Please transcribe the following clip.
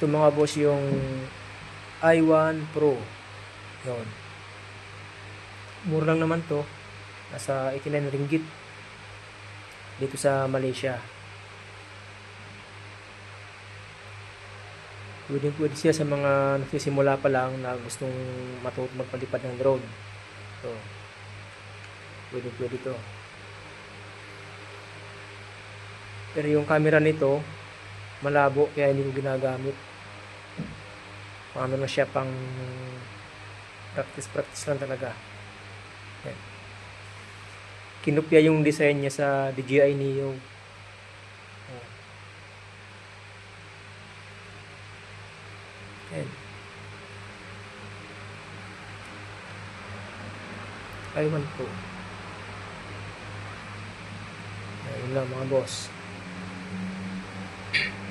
Ito mga boss yung i1 Pro. Yun. Mura lang naman to. Nasa 89 ringgit. Dito sa Malaysia. Pwede pwede siya sa mga nagsisimula pa lang na gustong matuto magpalipad ng drone. So, pwede pwede to. Pero yung camera nito, malabo kaya hindi ko ginagamit. Ano na siya pang practice practice lang talaga. Yan. Kinopya yung design niya sa DJI Neo. Oh. Yan. Taiwan po. Ayun lang mga boss.